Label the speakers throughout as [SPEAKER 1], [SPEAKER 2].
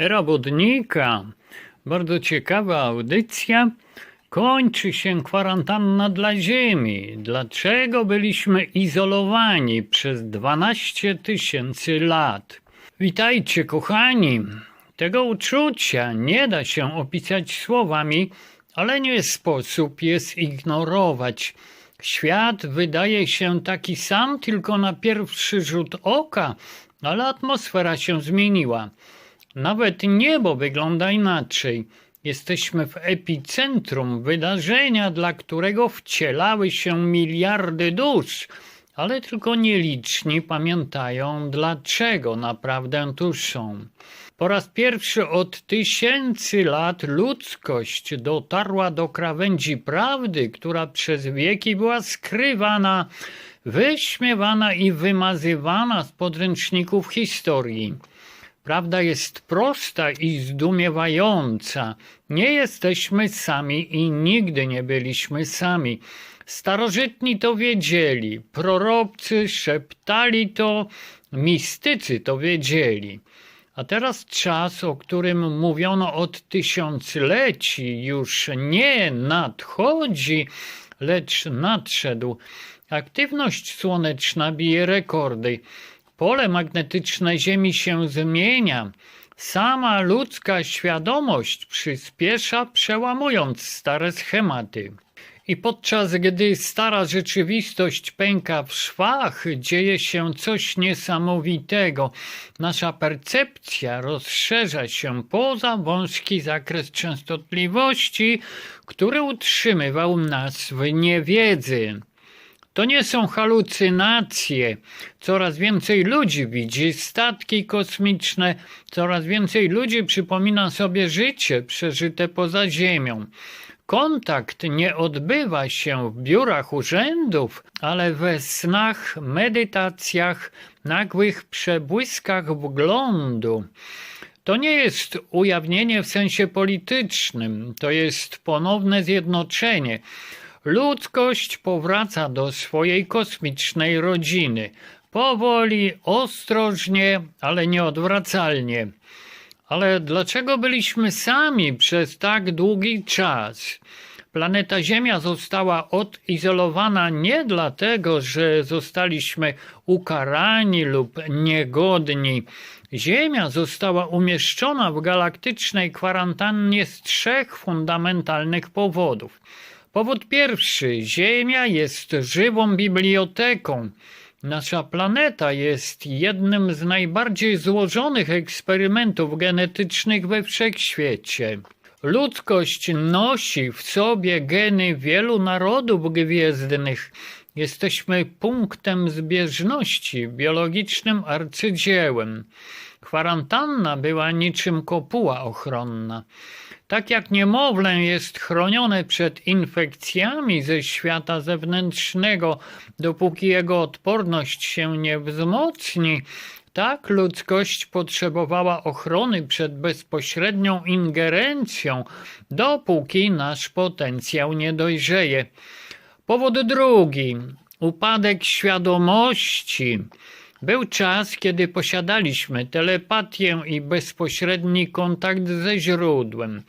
[SPEAKER 1] Era Wodnika. Bardzo ciekawa audycja. Kończy się kwarantanna dla Ziemi. Dlaczego byliśmy izolowani przez 12 tysięcy lat? Witajcie, kochani. Tego uczucia nie da się opisać słowami, ale nie sposób je zignorować. Świat wydaje się taki sam tylko na pierwszy rzut oka, ale atmosfera się zmieniła. Nawet niebo wygląda inaczej. Jesteśmy w epicentrum wydarzenia, dla którego wcielały się miliardy dusz, ale tylko nieliczni pamiętają, dlaczego naprawdę tu są. Po raz pierwszy od tysięcy lat ludzkość dotarła do krawędzi prawdy, która przez wieki była skrywana, wyśmiewana i wymazywana z podręczników historii. Prawda jest prosta i zdumiewająca. Nie jesteśmy sami i nigdy nie byliśmy sami. Starożytni to wiedzieli, prorobcy szeptali to, mistycy to wiedzieli. A teraz czas, o którym mówiono od tysiącleci, już nie nadchodzi, lecz nadszedł. Aktywność słoneczna bije rekordy. Pole magnetyczne Ziemi się zmienia. Sama ludzka świadomość przyspiesza, przełamując stare schematy. I podczas gdy stara rzeczywistość pęka w szwach, dzieje się coś niesamowitego. Nasza percepcja rozszerza się poza wąski zakres częstotliwości, który utrzymywał nas w niewiedzy. To nie są halucynacje. Coraz więcej ludzi widzi statki kosmiczne, coraz więcej ludzi przypomina sobie życie przeżyte poza Ziemią. Kontakt nie odbywa się w biurach urzędów, ale we snach, medytacjach, nagłych przebłyskach wglądu. To nie jest ujawnienie w sensie politycznym, to jest ponowne zjednoczenie. Ludzkość powraca do swojej kosmicznej rodziny. Powoli, ostrożnie, ale nieodwracalnie. Ale dlaczego byliśmy sami przez tak długi czas? Planeta Ziemia została odizolowana nie dlatego, że zostaliśmy ukarani lub niegodni. Ziemia została umieszczona w galaktycznej kwarantannie z trzech fundamentalnych powodów. Powód pierwszy: Ziemia jest żywą biblioteką. Nasza planeta jest jednym z najbardziej złożonych eksperymentów genetycznych we wszechświecie. Ludzkość nosi w sobie geny wielu narodów gwiezdnych. Jesteśmy punktem zbieżności, biologicznym arcydziełem. Kwarantanna była niczym kopuła ochronna. Tak jak niemowlę jest chronione przed infekcjami ze świata zewnętrznego, dopóki jego odporność się nie wzmocni, tak ludzkość potrzebowała ochrony przed bezpośrednią ingerencją, dopóki nasz potencjał nie dojrzeje. Powód drugi upadek świadomości. Był czas, kiedy posiadaliśmy telepatię i bezpośredni kontakt ze źródłem.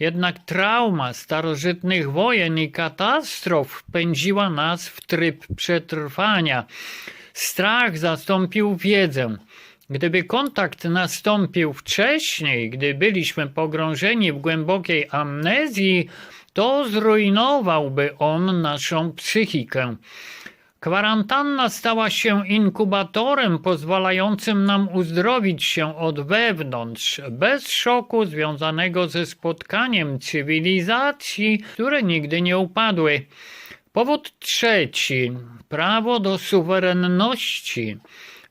[SPEAKER 1] Jednak trauma starożytnych wojen i katastrof pędziła nas w tryb przetrwania. Strach zastąpił wiedzę. Gdyby kontakt nastąpił wcześniej, gdy byliśmy pogrążeni w głębokiej amnezji, to zrujnowałby on naszą psychikę. Kwarantanna stała się inkubatorem pozwalającym nam uzdrowić się od wewnątrz, bez szoku związanego ze spotkaniem cywilizacji, które nigdy nie upadły. Powód trzeci prawo do suwerenności.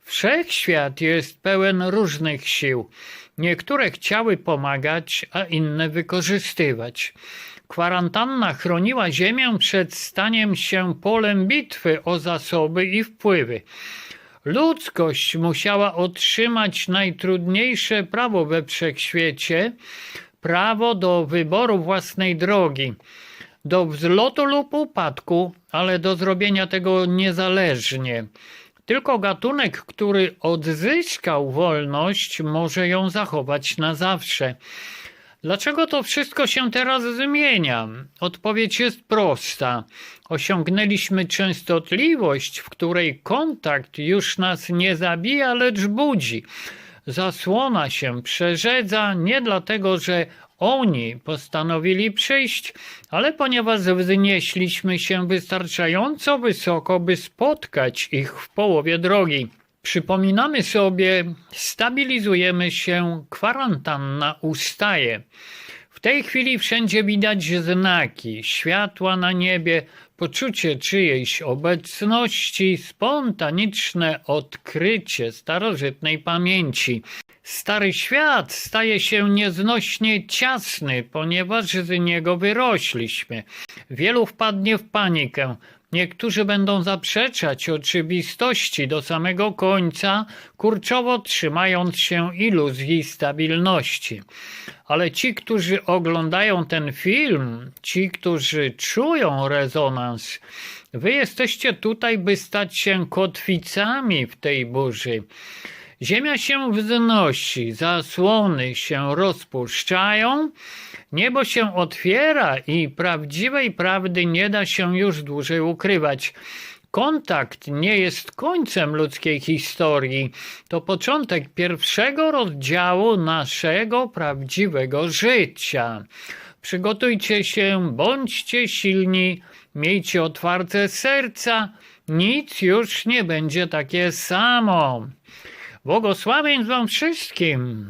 [SPEAKER 1] Wszechświat jest pełen różnych sił. Niektóre chciały pomagać, a inne wykorzystywać. Kwarantanna chroniła Ziemię przed staniem się polem bitwy o zasoby i wpływy. Ludzkość musiała otrzymać najtrudniejsze prawo we wszechświecie prawo do wyboru własnej drogi, do wzlotu lub upadku, ale do zrobienia tego niezależnie. Tylko gatunek, który odzyskał wolność, może ją zachować na zawsze. Dlaczego to wszystko się teraz zmienia? Odpowiedź jest prosta. Osiągnęliśmy częstotliwość, w której kontakt już nas nie zabija, lecz budzi. Zasłona się przerzedza nie dlatego, że oni postanowili przyjść, ale ponieważ wznieśliśmy się wystarczająco wysoko, by spotkać ich w połowie drogi. Przypominamy sobie, stabilizujemy się, kwarantanna ustaje. W tej chwili wszędzie widać znaki, światła na niebie, poczucie czyjejś obecności, spontaniczne odkrycie starożytnej pamięci. Stary świat staje się nieznośnie ciasny, ponieważ z niego wyrośliśmy. Wielu wpadnie w panikę. Niektórzy będą zaprzeczać oczywistości do samego końca, kurczowo trzymając się iluzji stabilności. Ale ci, którzy oglądają ten film, ci, którzy czują rezonans, wy jesteście tutaj, by stać się kotwicami w tej burzy. Ziemia się wznosi, zasłony się rozpuszczają, niebo się otwiera i prawdziwej prawdy nie da się już dłużej ukrywać. Kontakt nie jest końcem ludzkiej historii, to początek pierwszego rozdziału naszego prawdziwego życia. Przygotujcie się, bądźcie silni, miejcie otwarte serca, nic już nie będzie takie samo. Błogosławień wam wszystkim.